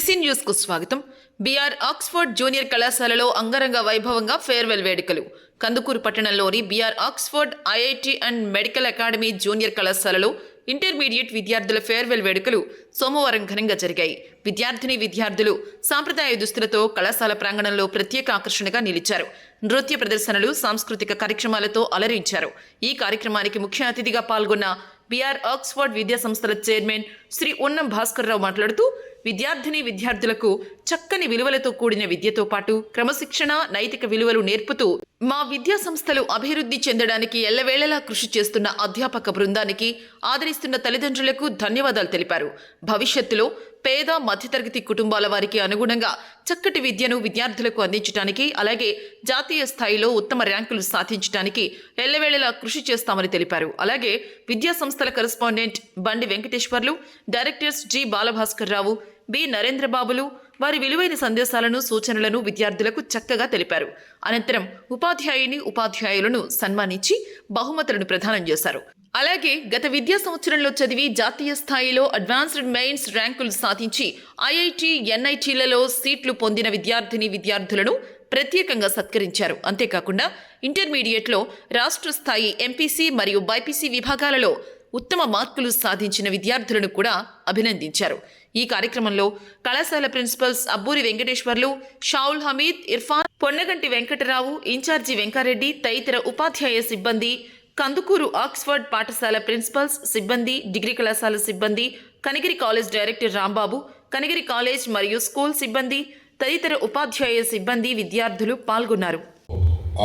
ABC న్యూస్కు స్వాగతం. BR Oxford junior కళాశాలలో అంగరంగ వైభవంగా ఫేర్వెల్ వేడుకలు. కందుకూరు పట్టణంలోని BR Oxford IIT and medical academy junior కళాశాలలో ఇంటర్మీడియట్ విద్యార్థుల ఫేర్వెల్ వేడుకలు సోమవారం ఘనంగా జరిగాయి. విద్యార్థిని విద్యార్థులు సాంప్రదాయ దుస్తులతో కళాశాల ప్రాంగణంలో ప్రత్యేక ఆకర్షణగా నిలిచారు. నృత్య ప్రదర్శనలు సాంస్కృతిక కార్యక్రమాలతో అలరించారు. ఈ కార్యక్రమానికి ముఖ్య అతిథిగా పాల్గొన్న బీఆర్ ఆక్స్ఫర్డ్ విద్యా సంస్థల చైర్మన్ శ్రీ ఉన్నం భాస్కర్రావు మాట్లాడుతూ విద్యార్థిని విద్యార్థులకు చక్కని విలువలతో కూడిన విద్యతో పాటు క్రమశిక్షణ నైతిక విలువలు నేర్పుతూ మా విద్యా సంస్థలు అభివృద్ధి చెందడానికి ఎల్లవేళలా కృషి చేస్తున్న అధ్యాపక బృందానికి ఆదరిస్తున్న తల్లిదండ్రులకు ధన్యవాదాలు తెలిపారు. భవిష్యత్తులో పేద మధ్యతరగతి కుటుంబాల వారికి అనుగుణంగా చక్కటి విద్యను విద్యార్థులకు అందించడానికి అలాగే జాతీయ స్థాయిలో ఉత్తమ ర్యాంకులు సాధించడానికి ఎల్లవేళలా కృషి చేస్తామని తెలిపారు. అలాగే విద్యా సంస్థల correspondent Bandi Venkateswarlu directors G. Balabhaskar Rao B. నరేంద్రబాబులు వారి విలువైన సందేశాలను సూచనలను విద్యార్థులకు చక్కగా తెలిపారు. అనంతరం ఉపాధ్యాయుని ఉపాధ్యాయులను సన్మానించి బహుమతులను ప్రదానం చేశారు. అలాగే గత విద్యా సంవత్సరంలో చదివి జాతీయ స్థాయిలో అడ్వాన్స్డ్ మెయిన్స్ ర్యాంకులు సాధించి ఐఐటి ఎన్ఐటీలలో సీట్లు పొందిన విద్యార్థిని విద్యార్థులను ప్రత్యేకంగా సత్కరించారు. అంతేకాకుండా ఇంటర్మీడియట్లో రాష్ట్ర స్థాయి ఎంపీసీ మరియు బైపీసీ విభాగాలలో ఉత్తమ మార్కులు సాధించిన విద్యార్థులను కూడా అభినందించారు. ఈ కార్యక్రమంలో కళాశాల ప్రిన్సిపల్స్ అబ్బూరి వెంకటేశ్వర్లు షావుల్ హమీద్ ఇర్ఫాన్ పొన్నగంటి వెంకటరావు ఇన్ఛార్జి వెంకారెడ్డి తదితర ఉపాధ్యాయ సిబ్బంది కందుకూరు ఆక్స్ఫర్డ్ పాఠశాల ప్రిన్సిపల్స్ సిబ్బంది డిగ్రీ కళాశాల సిబ్బంది Kanigiri college director Rambabu Kanigiri college మరియు స్కూల్ సిబ్బంది తదితర ఉపాధ్యాయ సిబ్బంది విద్యార్థులు పాల్గొన్నారు.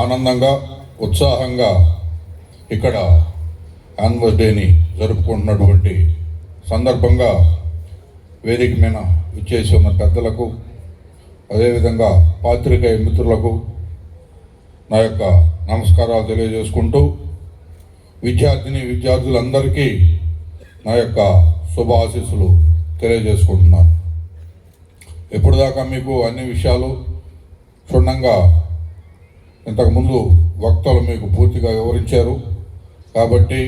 ఆనందంగా ఉత్సాహంగా ఇక్కడ యాన్యువల్ డేని జరుపుకుంటున్నటువంటి సందర్భంగా వేదిక మీద ఉన్న పెద్దలకు అదేవిధంగా పాత్రికేయ మిత్రులకు నా యొక్క నమస్కారాలు తెలియజేసుకుంటూ విద్యార్థిని విద్యార్థులందరికీ నా యొక్క శుభాశీస్సులు తెలియజేసుకుంటున్నాను. ఎప్పుడు దాకా మీకు అన్ని విషయాలు క్షుణ్ణంగా ఇంతకుముందు వక్తలు మీకు పూర్తిగా వివరించారు. కాబట్టి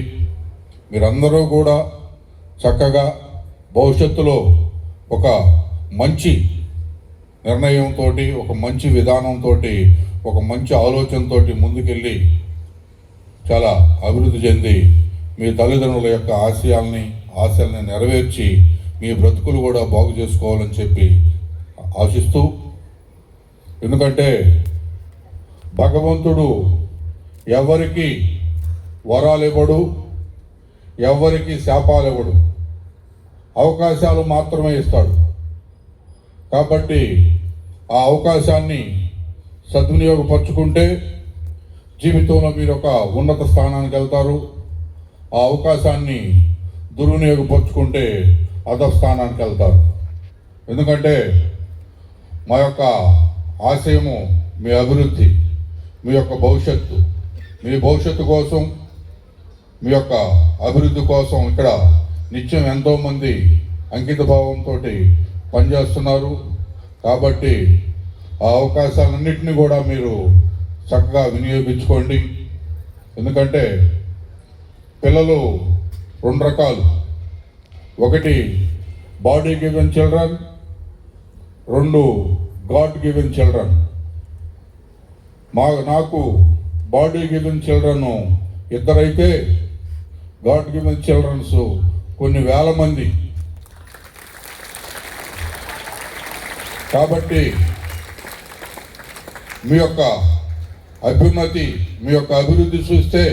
మీరందరూ కూడా చక్కగా భవిష్యత్తులో ఒక మంచి నిర్ణయంతో ఒక మంచి విధానంతో ఒక మంచి ఆలోచనతో ముందుకెళ్ళి చాలా అభివృద్ధి చెంది మీ తల్లిదండ్రుల యొక్క ఆశయాల్ని ఆశల్ని నెరవేర్చి మీ బ్రతుకులు కూడా బాగు చేసుకోవాలని చెప్పి ఆశిస్తూ ఎందుకంటే భగవంతుడు ఎవరికి వరాలు ఇవ్వడు ఎవరికి శాపాలు ఇవ్వడు అవకాశాలు మాత్రమే ఇస్తాడు. కాబట్టి ఆ అవకాశాన్ని సద్వినియోగపరుచుకుంటే జీవితంలో మీరు ఒక ఉన్నత స్థానానికి వెళ్తారు. ఆ అవకాశాన్ని దుర్వినియోగపరుచుకుంటే అధస్థానానికి వెళ్తారు. ఎందుకంటే మా యొక్క ఆశయము మీ అభివృద్ధి మీ యొక్క భవిష్యత్తు. మీ భవిష్యత్తు కోసం మీ యొక్క అభివృద్ధి కోసం ఇక్కడ నిత్యం ఎంతోమంది అంకిత భావంతో పనిచేస్తున్నారు. కాబట్టి ఆ అవకాశాలన్నింటినీ కూడా మీరు చక్కగా వినియోగించుకోండి. ఎందుకంటే పిల్లలు రెండు రకాలు. ఒకటి బాడీ గివెన్ చిల్డ్రన్. రెండు గాడ్ గివెన్ చిల్డ్రన్. మా నాకు బాడీ గివెన్ చిల్డ్రన్ ఇద్దరైతే గాడ్ గివెన్ చిల్డ్రన్స్ కొన్ని వేల మంది. కాబట్టి మీ యొక్క అభ్యున్నతి మీ యొక్క అభివృద్ధి చూస్తే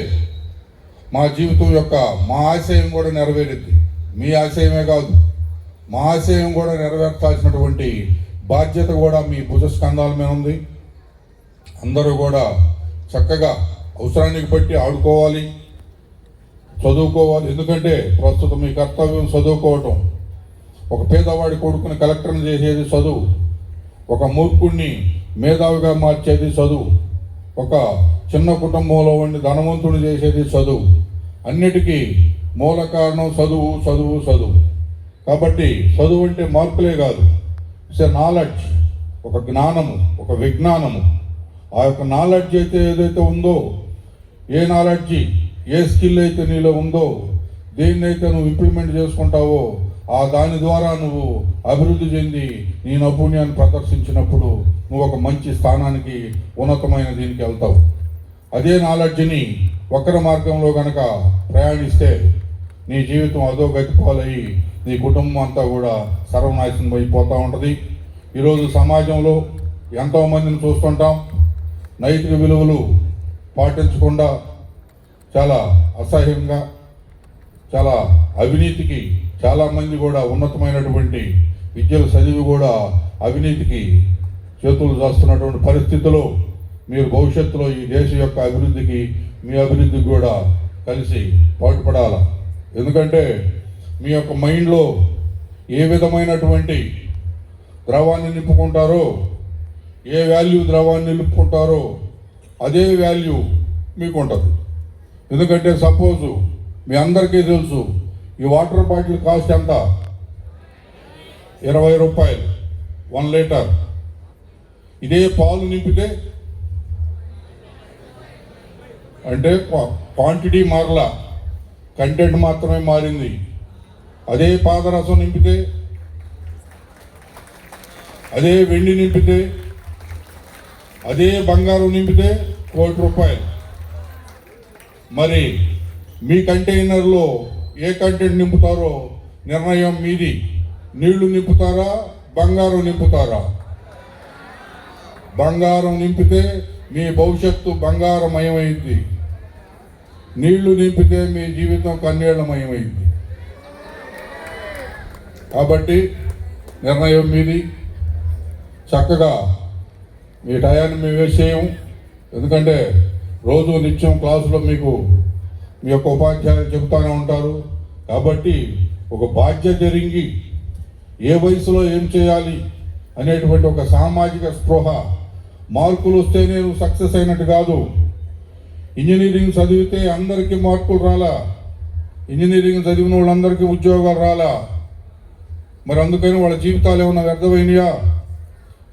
మా జీవితం యొక్క మా ఆశయం కూడా నెరవేరుద్ది. మీ ఆశయమే కాదు మా ఆశయం కూడా నెరవేర్చాల్సినటువంటి బాధ్యత కూడా మీ భుజస్కంధాల మీద ఉంది. అందరూ కూడా చక్కగా అవసరానికి బట్టి ఆడుకోవాలి. చదువుకోవాలి. ఎందుకంటే ప్రస్తుతం మీ కర్తవ్యం చదువుకోవటం. ఒక పేదవాడి కొడుకుని కలెక్టర్ని చేసేది చదువు. ఒక మూర్ఖుణ్ణి మేధావిగా మార్చేది చదువు. ఒక చిన్న కుటుంబంలో ఉండి ధనవంతుడు చేసేది చదువు. అన్నిటికీ మూల కారణం చదువు చదువు చదువు. కాబట్టి చదువు అంటే మార్కులే కాదు. ఇట్స్ నాలెడ్జ్ ఒక జ్ఞానము ఒక విజ్ఞానము. ఆ యొక్క నాలెడ్జ్ అయితే ఏదైతే ఉందో ఏ నాలెడ్జి? ఏ స్కిల్ అయితే నీలో ఉందో దేన్నైతే నువ్వు ఇంప్లిమెంట్ చేసుకుంటావో ఆ దాని ద్వారా నువ్వు అభివృద్ధి చెంది నీ నైపుణ్యాన్ని ప్రదర్శించినప్పుడు నువ్వు ఒక మంచి స్థానానికి ఉన్నతమైన దీనికి వెళ్తావు. అదే నాలెడ్జ్ని వక్ర మార్గంలో కనుక ప్రయాణిస్తే నీ జీవితం అదో గతిపాలయ్యి నీ కుటుంబం అంతా కూడా సర్వనాశనం అయిపోతూ ఉంటుంది. ఈరోజు సమాజంలో ఎంతోమందిని చూస్తుంటాం. నైతిక విలువలు పాటించకుండా చాలా అసహ్యంగా చాలా అవినీతికి చాలామంది కూడా ఉన్నతమైనటువంటి విద్యలు చదివి కూడా అవినీతికి చేతులు చేస్తున్నటువంటి పరిస్థితిలో మీరు భవిష్యత్తులో ఈ దేశ యొక్క అభివృద్ధికి మీ అభివృద్ధికి కూడా కలిసి పాటుపడాల? ఎందుకంటే మీ యొక్క మైండ్లో ఏ విధమైనటువంటి ద్రవాన్ని నింపుకుంటారో ఏ వాల్యూ ద్రవాన్ని నిలుపుకుంటారో అదే వాల్యూ మీకు ఉంటుంది ఎందుకంటే సపోజు మీ అందరికీ తెలుసు ఈ వాటర్ బాటిల్ కాస్ట్ ఎంత? ఇరవై రూపాయలు వన్ లీటర్. ఇదే పాలు నింపితే? అంటే క్వాంటిటీ మారలా కంటెంట్ మాత్రమే మారింది. అదే పాదరసం నింపితే? అదే వెండి నింపితే? అదే బంగారం నింపితే? కోటి రూపాయలు. మరి మీ కంటైనర్లో ఏ కంటెంట్ నింపుతారో నిర్ణయం మీది. నీళ్ళు నింపుతారా బంగారం నింపుతారా? బంగారం నింపితే మీ భవిష్యత్తు బంగారమయమైంది. నీళ్ళు నింపితే మీ జీవితం కన్నీళ్ళమయమైంది. కాబట్టి నిర్ణయం మీది. చక్కగా మీ టయాన్ని మేము వేసేయం ఎందుకంటే రోజు నిత్యం క్లాసులో మీకు మీ యొక్క ఉపాధ్యాయులు చెబుతూనే ఉంటారు. కాబట్టి ఒక బాధ్యత ఎరింగి ఏ వయసులో ఏం చేయాలి అనేటువంటి ఒక సామాజిక స్పృహ మార్కులు వస్తే నేను సక్సెస్ అయినట్టు కాదు. ఇంజనీరింగ్ చదివితే అందరికీ మార్కులు రాలా. ఇంజనీరింగ్ చదివిన వాళ్ళందరికీ ఉద్యోగాలు రాలా. మరి అందుకని వాళ్ళ జీవితాలు ఏమైనా వ్యర్థమైనయా?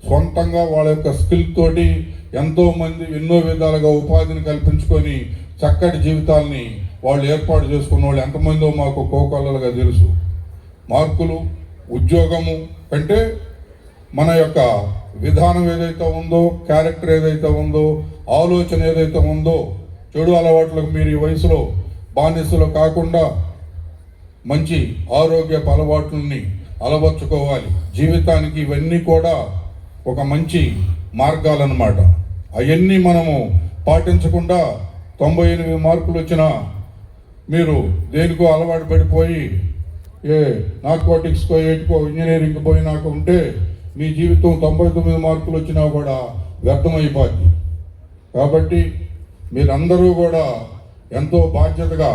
సొంతంగా వాళ్ళ యొక్క స్కిల్ తోటి ఎంతోమంది ఎన్నో విధాలుగా ఉపాధిని కల్పించుకొని చక్కటి జీవితాల్ని వాళ్ళు ఏర్పాటు చేసుకున్న వాళ్ళు ఎంతమందో మాకు కోకొల్లలుగా తెలుసు. మార్కులు ఉద్యోగము కంటే మన యొక్క విధానం ఏదైతే ఉందో క్యారెక్టర్ ఏదైతే ఉందో ఆలోచన ఏదైతే ఉందో చెడు అలవాట్లకు మీరు ఈ వయసులో బానిసలు కాకుండా మంచి ఆరోగ్య అలవాట్లని అలవర్చుకోవాలి. జీవితానికి ఇవన్నీ కూడా ఒక మంచి మార్గాలన్నమాట. అవన్నీ మనము పాటించకుండా తొంభై ఎనిమిది మార్కులు వచ్చినా మీరు దేనికో అలవాటు పడిపోయి ఏ నార్కోటిక్స్కో ఏటికో ఇంజనీరింగ్ పోయినాక ఉంటే మీ జీవితం తొంభై తొమ్మిది మార్కులు వచ్చినా కూడా వ్యర్థమైపోద్ది. కాబట్టి మీరందరూ కూడా ఎంతో బాధ్యతగా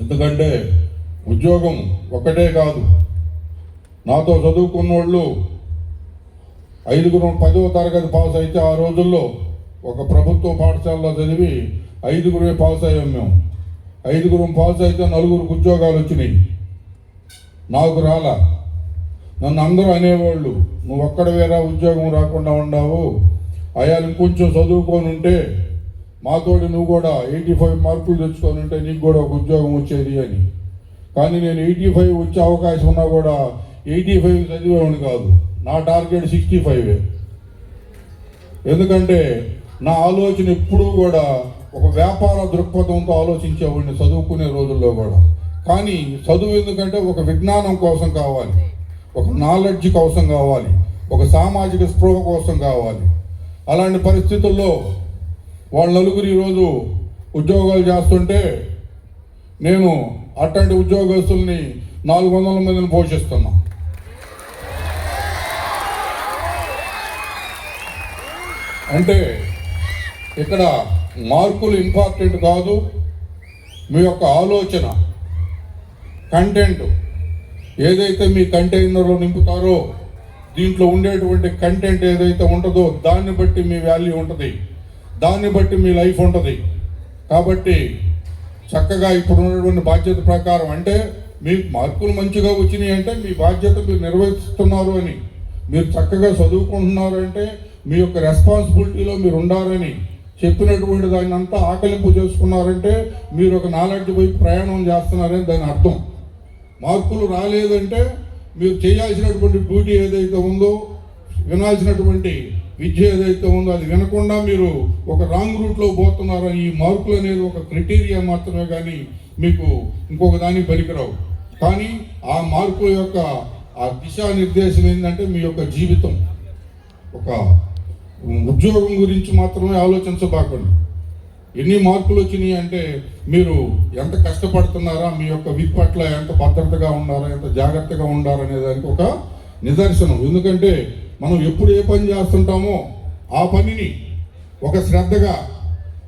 ఎందుకంటే ఉద్యోగం ఒకటే కాదు. నాతో చదువుకున్న వాళ్ళు ఐదుగురు పదవ తరగతి పాస్ అయితే ఆ రోజుల్లో ఒక ప్రభుత్వ పాఠశాలలో చదివి ఐదుగురే పాస్ అయ్యాం మేము. ఐదుగురం పాస్ అయితే నలుగురికి ఉద్యోగాలు వచ్చినాయి. నాకు రాలా. నన్ను అందరూ అనేవాళ్ళు నువ్వు ఒక్కడ వేరే ఉద్యోగం రాకుండా ఉన్నావు అయ్యా ఇంకొంచెం చదువుకొని ఉంటే మాతోటి నువ్వు కూడా ఎయిటీ ఫైవ్ మార్కులు తెచ్చుకొని ఉంటే నీకు కూడా ఒక ఉద్యోగం వచ్చేది అని. కానీ నేను ఎయిటీ ఫైవ్ వచ్చే అవకాశం ఉన్నా కూడా ఎయిటీ ఫైవ్ చదివేవాడిని కాదు. నా టార్గెట్ సిక్స్టీ ఫైవ్ ఎందుకంటే నా ఆలోచన ఎప్పుడూ కూడా ఒక వ్యాపార దృక్పథంతో ఆలోచించేవాడిని చదువుకునే రోజుల్లో కూడా. కానీ చదువు ఎందుకంటే ఒక విజ్ఞానం కోసం కావాలి. ఒక నాలెడ్జ్ కోసం కావాలి. ఒక సామాజిక స్పృహ కోసం కావాలి. అలాంటి పరిస్థితుల్లో వాళ్ళ నలుగురు ఈరోజు ఉద్యోగాలు చేస్తుంటే నేను అట్లాంటి ఉద్యోగస్తుల్ని నాలుగు వందల మందిని పోషిస్తున్నాను అంటే ఇక్కడ మార్కులు ఇంపార్టెంట్ కాదు. మీ యొక్క ఆలోచన కంటెంట్ ఏదైతే మీ కంటైనర్లో నింపుతారో దీంట్లో ఉండేటువంటి కంటెంట్ ఏదైతే ఉంటుందో దాన్ని బట్టి మీ వాల్యూ ఉంటుంది. దాన్ని బట్టి మీ లైఫ్ ఉంటుంది. కాబట్టి చక్కగా ఇప్పుడు ఉన్నటువంటి బాధ్యత ప్రకారం అంటే మీకు మార్కులు మంచిగా వచ్చినాయి అంటే మీ బాధ్యత మీరు నిర్వహిస్తున్నారు అని మీరు చక్కగా చదువుకుంటున్నారు అంటే మీ యొక్క రెస్పాన్సిబిలిటీలో మీరు ఉండాలని చెప్పినటువంటి దాన్ని అంతా ఆకలింపు చేసుకున్నారంటే మీరు ఒక నాలెడ్జ్ పోయి ప్రయాణం చేస్తున్నారని దాని అర్థం. మార్కులు రాలేదంటే మీరు చేయాల్సినటువంటి డ్యూటీ ఏదైతే ఉందో వినాల్సినటువంటి విద్య ఏదైతే ఉందో అది వినకుండా మీరు ఒక రాంగ్ రూట్లో పోతున్నారో ఈ మార్కులు అనేది ఒక క్రైటీరియా మాత్రమే కానీ మీకు ఇంకొక దానికి పనికిరావు. కానీ ఆ మార్కుల యొక్క ఆ దిశానిర్దేశం ఏంటంటే మీ యొక్క జీవితం. ఒక ఉద్యోగం గురించి మాత్రమే ఆలోచించబాకండి. ఎన్ని మార్కులు వచ్చినాయి అంటే మీరు ఎంత కష్టపడుతున్నారా మీ యొక్క విప్ పట్ల ఎంత భద్రతగా ఉన్నారా ఎంత జాగ్రత్తగా ఉన్నారా అనే దానికి ఒక నిదర్శనం. ఎందుకంటే మనం ఎప్పుడు ఏ పని చేస్తుంటామో ఆ పనిని ఒక శ్రద్ధగా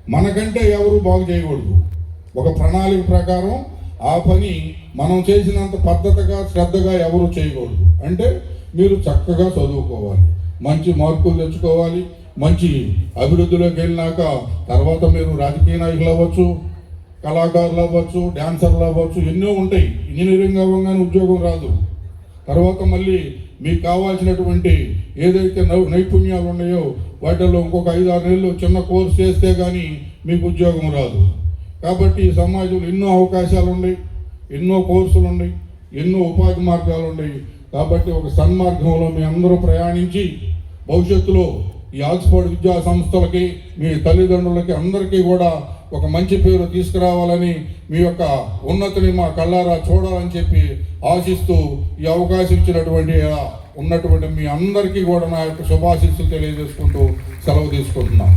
మనకంటే ఎవరు బాగు చేయకూడదు. ఒక ప్రణాళిక ప్రకారం ఆ పని మనం చేసినంత పద్ధతిగా శ్రద్ధగా ఎవరు చేయకూడదు. అంటే మీరు చక్కగా చదువుకోవాలి. మంచి మార్కులు తెచ్చుకోవాలి. మంచి అభివృద్ధిలోకి వెళ్ళినాక తర్వాత మీరు రాజకీయ నాయకులు అవ్వచ్చు కళాకారులు అవ్వచ్చు డాన్సర్లు అవ్వచ్చు ఎన్నో ఉంటాయి. ఇంజనీరింగ్ అవ్వగానే ఉద్యోగం రాదు. తర్వాత మళ్ళీ మీకు కావాల్సినటువంటి ఏదైతే నై- నైపుణ్యాలు ఉన్నాయో వాటిలో ఇంకొక ఐదు ఆరు నెలలు చిన్న కోర్స్ చేస్తే కానీ మీకు ఉద్యోగం రాదు. కాబట్టి ఈ సమాజంలో ఎన్నో అవకాశాలు ఉన్నాయి ఎన్నో కోర్సులు ఉన్నాయి. ఎన్నో ఉపాధి మార్గాలు ఉన్నాయి. కాబట్టి ఒక సన్మార్గంలో మీ అందరూ ప్రయాణించి భవిష్యత్తులో ఈ ఆక్స్ఫర్డ్ విద్యా సంస్థలకి మీ తల్లిదండ్రులకి అందరికీ కూడా ఒక మంచి పేరు తీసుకురావాలని మీ యొక్క ఉన్నతిని మా కళ్ళారా చూడాలని చెప్పి ఆశిస్తూ ఈ అవకాశం ఇచ్చినటువంటి ఉన్నటువంటి మీ అందరికీ కూడా నా యొక్క శుభాశీస్సులు తెలియజేసుకుంటూ సెలవు తీసుకుంటున్నాను.